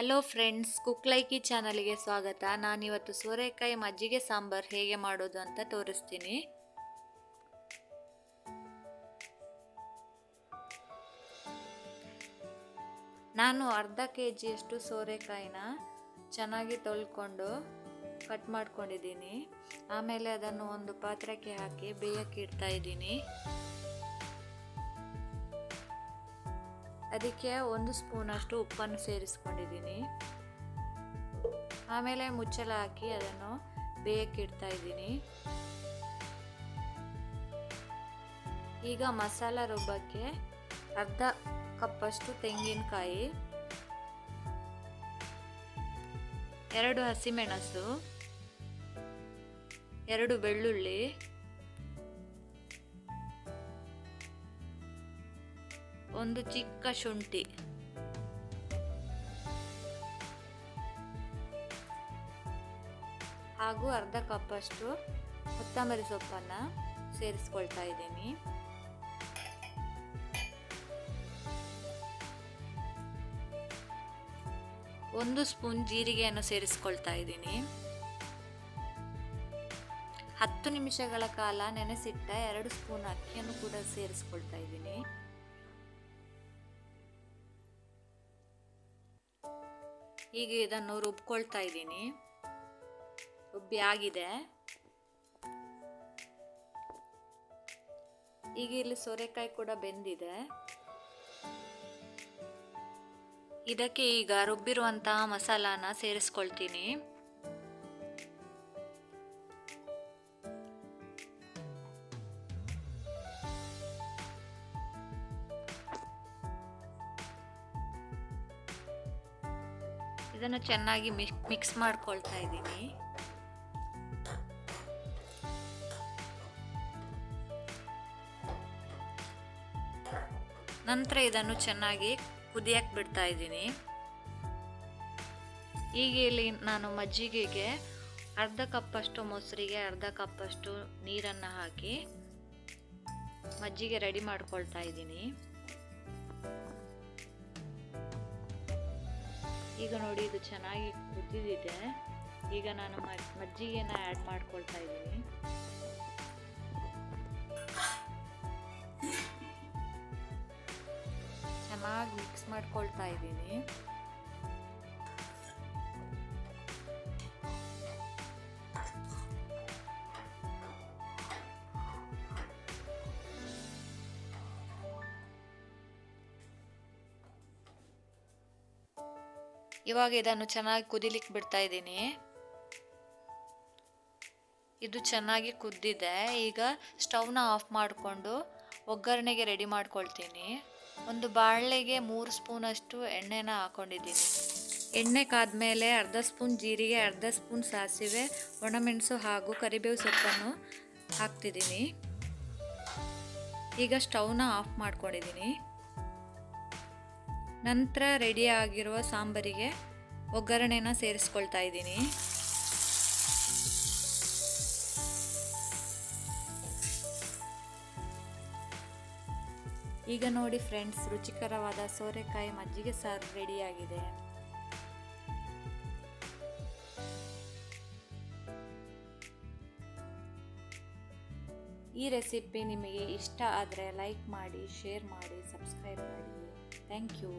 Hello friends, cook ಲೈಕಿ ಚಾನಲ್ಗೆ ಸ್ವಾಗತ. ನಾನಿವತ್ತು ಸೋರೆಕಾಯಿ ಮಜ್ಜಿಗೆ ಸಾಂಬಾರ್ ಹೇಗೆ ಮಾಡೋದು ಅಂತ ತೋರಿಸ್ತೀನಿ. ನಾನು ಅರ್ಧ ಕೆ ಜಿಯಷ್ಟು ಸೋರೆಕಾಯಿನ ಚೆನ್ನಾಗಿ ತೊಳ್ಕೊಂಡು ಕಟ್ ಮಾಡ್ಕೊಂಡಿದ್ದೀನಿ. ಆಮೇಲೆ ಅದನ್ನು ಒಂದು ಪಾತ್ರಕ್ಕೆ ಹಾಕಿ ಬೇಯಕ್ಕೆ ಇಡ್ತಾ ಇದ್ದೀನಿ. ಅದಕ್ಕೆ ಒಂದು ಸ್ಪೂನಷ್ಟು ಉಪ್ಪನ್ನು ಸೇರಿಸ್ಕೊಂಡಿದ್ದೀನಿ. ಆಮೇಲೆ ಮುಚ್ಚಳ ಹಾಕಿ ಅದನ್ನು ಬೇಯಕ್ಕಿಡ್ತಾ ಇದ್ದೀನಿ. ಈಗ ಮಸಾಲ ರುಬ್ಬಕ್ಕೆ ಅರ್ಧ ಕಪ್ಪಷ್ಟು ತೆಂಗಿನಕಾಯಿ, ಎರಡು ಹಸಿಮೆಣಸು, ಎರಡು ಬೆಳ್ಳುಳ್ಳಿ ಒಂದು ಚಿಕ್ಕ ಶುಂಠಿ. ಹಾಗೂ ಅರ್ಧ ಕಪ್ಪಷ್ಟು ಕೊತ್ತಂಬರಿ ಸೊಪ್ಪನ್ನು ಸೇರಿಸ್ಕೊಳ್ತಾ ಇದ್ದೀನಿ. ಒಂದು ಸ್ಪೂನ್ ಜೀರಿಗೆಯನ್ನು ಸೇರಿಸ್ಕೊಳ್ತಾ ಇದ್ದೀನಿ. ಹತ್ತು ನಿಮಿಷಗಳ ಕಾಲ ನೆನೆಸಿಟ್ಟ ಎರಡು ಸ್ಪೂನ್ ಅಕ್ಕಿಯನ್ನು ಕೂಡ ಸೇರಿಸ್ಕೊಳ್ತಾ ಇದ್ದೀನಿ. ಈಗ ಇದನ್ನು ರುಬ್ಕೊಳ್ತಾ ಇದ್ದೀನಿ. ರುಬ್ಬಿ ಆಗಿದೆ. ಈಗ ಇಲ್ಲಿ ಸೋರೆಕಾಯಿ ಕೂಡ ಬೆಂದಿದೆ. ಇದಕ್ಕೆ ಈಗ ರುಬ್ಬಿರುವಂತಹ ಮಸಾಲಾನ ಸೇರಿಸ್ಕೊಳ್ತೀನಿ. ಇದನ್ನು ಚೆನ್ನಾಗಿ ಮಿಕ್ಸ್ ಮಾಡ್ಕೊಳ್ತಾ ಇದ್ದೀನಿ. ನಂತರ ಇದನ್ನು ಚೆನ್ನಾಗಿ ಕುದಿಯಕ್ಕೆ ಬಿಡ್ತಾ ಇದ್ದೀನಿ. ಈಗ ಇಲ್ಲಿ ನಾನು ಮಜ್ಜಿಗೆಗೆ ಅರ್ಧ ಕಪ್ಪಷ್ಟು ಮೊಸರಿಗೆ ಅರ್ಧ ಕಪ್ಪಷ್ಟು ನೀರನ್ನು ಹಾಕಿ ಮಜ್ಜಿಗೆ ರೆಡಿ ಮಾಡ್ಕೊಳ್ತಾ ಇದ್ದೀನಿ. ಈಗ ನೋಡಿ ಇದು ಚೆನ್ನಾಗಿ ಕುದಿದಿದೆ ಈಗ ನಾನು ಮಜ್ಜಿಗೆನ ಆ್ಯಡ್ ಮಾಡ್ಕೊಳ್ತಾ ಇದ್ದೀನಿ. ಚೆನ್ನಾಗಿ ಮಿಕ್ಸ್ ಮಾಡ್ಕೊಳ್ತಾ ಇದ್ದೀನಿ. ಇವಾಗ ಇದನ್ನು ಚೆನ್ನಾಗಿ ಕುದಿಲಿಕ್ಕೆ ಬಿಡ್ತಾ ಇದ್ದೀನಿ. ಇದು ಚೆನ್ನಾಗಿ ಕುದ್ದಿದೆ. ಈಗ ಸ್ಟವ್ನ ಆಫ್ ಮಾಡಿಕೊಂಡು ಒಗ್ಗರಣೆಗೆ ರೆಡಿ ಮಾಡ್ಕೊಳ್ತೀನಿ. ಒಂದು ಬಾಣಲೆಗೆ ಮೂರು ಸ್ಪೂನಷ್ಟು ಎಣ್ಣೆನ ಹಾಕೊಂಡಿದ್ದೀನಿ. ಎಣ್ಣೆ ಕಾದ್ಮೇಲೆ ಅರ್ಧ ಸ್ಪೂನ್ ಜೀರಿಗೆ, ಅರ್ಧ ಸ್ಪೂನ್ ಸಾಸಿವೆ, ಒಣಮೆಣಸು ಹಾಗೂ ಕರಿಬೇವು ಸೊಪ್ಪನ್ನು ಹಾಕ್ತಿದ್ದೀನಿ. ಈಗ ಸ್ಟವ್ನ ಆಫ್ ಮಾಡ್ಕೊಂಡಿದ್ದೀನಿ. ನಂತರ ರೆಡಿ ಆಗಿರುವ ಸಾಂಬಾರಿಗೆ ಒಗ್ಗರಣೆನ ಸೇರಿಸ್ಕೊಳ್ತಾ ಇದ್ದೀನಿ. ಈಗ ನೋಡಿ ಫ್ರೆಂಡ್ಸ್ ರುಚಿಕರವಾದ ಸೋರೆಕಾಯಿ ಮಜ್ಜಿಗೆ ಸಾರು ರೆಡಿಯಾಗಿದೆ ಈ ರೆಸಿಪಿ ನಿಮಗೆ ಇಷ್ಟ ಆದರೆ ಲೈಕ್ ಮಾಡಿ ಶೇರ್ ಮಾಡಿ ಸಬ್ಸ್ಕ್ರೈಬ್ ಮಾಡಿ. Thank you.